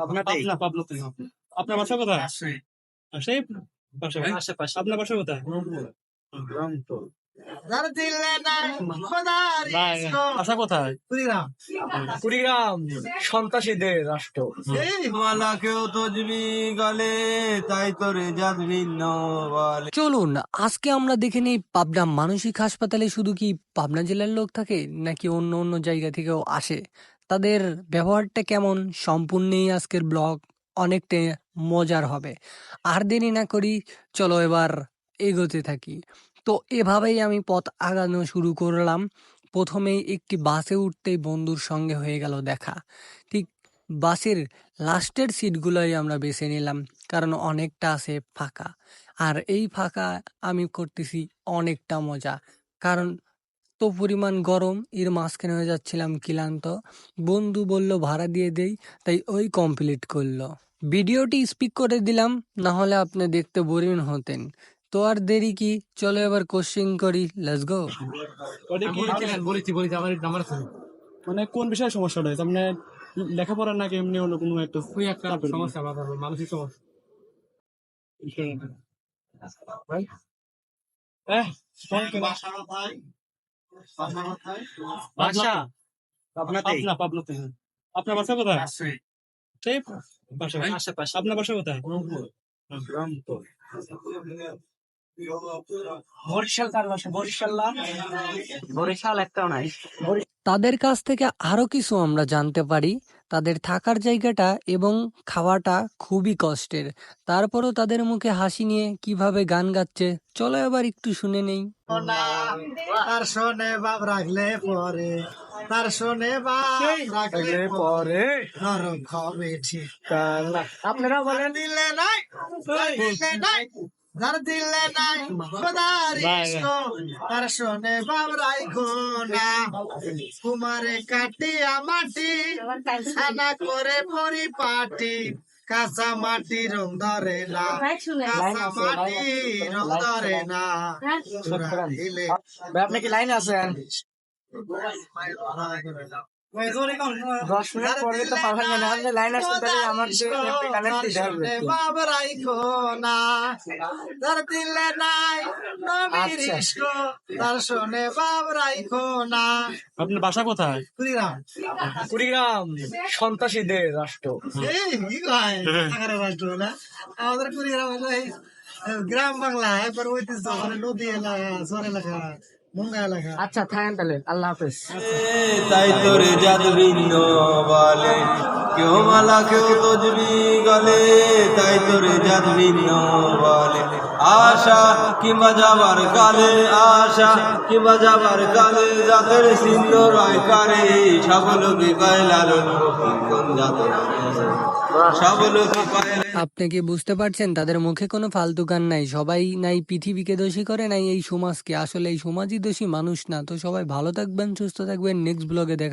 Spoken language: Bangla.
পাবনা পাবনা আপনার বাসা কোথায়? সেই আশেপাশে আপনার বাসা কোথায়? বাসা কোথায়? কুড়িগ্রাম। সন্ত্রাসীদের রাষ্ট্র। মালা কেউ তজবি গলে তাই তোরে বলে। চলুন আজকে আমরা দেখে নিই পাবনা মানসিক হাসপাতালে শুধু কি পাবনা জেলার লোক থাকে নাকি অন্য অন্য জায়গা থেকেও আসে? তাদের ব্যবহারটা কেমন? সম্পূর্ণই আজকের ব্লগ অনেকটা মজার হবে। আর দেরি না করি, চলো এবার এগোতে থাকি। তো এভাবেই আমি পথ আগানো শুরু করলাম। প্রথমেই একটি বাসে উঠতেই বন্ধুর সঙ্গে হয়ে গেল দেখা। ঠিক বাসের লাস্টের সিটগুলোই আমরা বেছে নিলাম, কারণ অনেকটা আছে ফাঁকা। আর এই ফাঁকা আমি করতেছি অনেকটা মজা, কারণ তো পরিমাণ গরম এর মাঝখানে হয়ে যাচ্ছিলাম ক্লান্ত। বন্ধু বলল ভাড়া দিয়ে দেই। তাই ওই কমপ্লিট করল। ভিডিওটি স্পিক করে দিলাম না হলে আপনি দেখতে বোরিং হতেন। তো আর দেরি কি? চলো এবার কোশ্চিন করি। লেটস গো বলেছি বলেছি আমার নাম্বার আছে। মানে কোন বিষয়ে সমস্যাটা হয়েছে আপনার লেখাপড়া নাকি এমনি অন্য কোনো একটা ওই একটা? সমস্যা আমার মানসিক সমস্যা। ভাই? এহ, বাসা আপনারটাই পাবনা পাবনা থেকে আপনার বাসা কোথায়? ঠিক পাশে আশেপাশে। আপনার বাসা কোথায়? বরিশাল কার বাসা? বরিশাল না? বরিশাল একটাও নাই। তাদের কাছ থেকে আরও কিছু আমরা জানতে পারি। তাদের থাকার জায়গাটা এবং খাওয়াটা খুবই কষ্টের। তারপরও তাদের মুখে হাসি নিয়ে কীভাবে গান গাচ্ছে চলো এবার একটু শুনে নেই। তার শোনে বাপ রাখলে পরে তার শোনে বাপ রাখলে পরে। নরম হবে ঠিক আপনারা বলেন। দিলে নাই দিলে নাই। যার দিলে নাই খোদার ইস্ক, তার শোনে বাপ রাখো না কুমারে কাটিয়া মাটি ছানা করে পরিপাটি কাঁচা মাটি রং ধরে না কাঁচা মাটি রং ধরে না আপনি কি লাইনে আছেন দশ মিনিট পরে তো আপনি লাইন আসতে তাহলে আমার কানেক্ট দিতে হবে একটু। বাবরাই না তার দিলে নাই নবীর আচ্ছা। তার শোনে বাবরাই না। আপনার বাসা কোথায়? কুড়িগ্রাম। কুড়িগ্রাম সন্ত্রাসীদের রাষ্ট্র। এই কি কয়? রাষ্ট্র না। আমাদের কুড়িগ্রাম হলো গ্রাম বাংলা একবার ঐতিহ্য মানে নদী এলাকা মুঙ্গা এলাকা। আচ্ছা থাকেন তাহলে। আল্লাহ হাফেজ। তাই তোরে ভিন্ন বলে। কেউ মালা কেউ তজবি। গলে, তাই তোরে ভিন্ন বলে। আশা কিংবা যাবার কালে, আশা কিংবা যাবার কালে জাতের চিহ্ন রয় কারে। সকলকে কয় কোন জাতের আপনি কি বুঝতে পারছেন? তাদের মুখে কোনো ফালতু গান নাই। সবাই নাই পৃথিবীকে দোষী করে, নাই এই সমাজকে। আসলে এই সমাজই দোষী মানুষ না। তো সবাই ভালো থাকবেন, সুস্থ থাকবেন। নেক্সট ব্লগে দেখা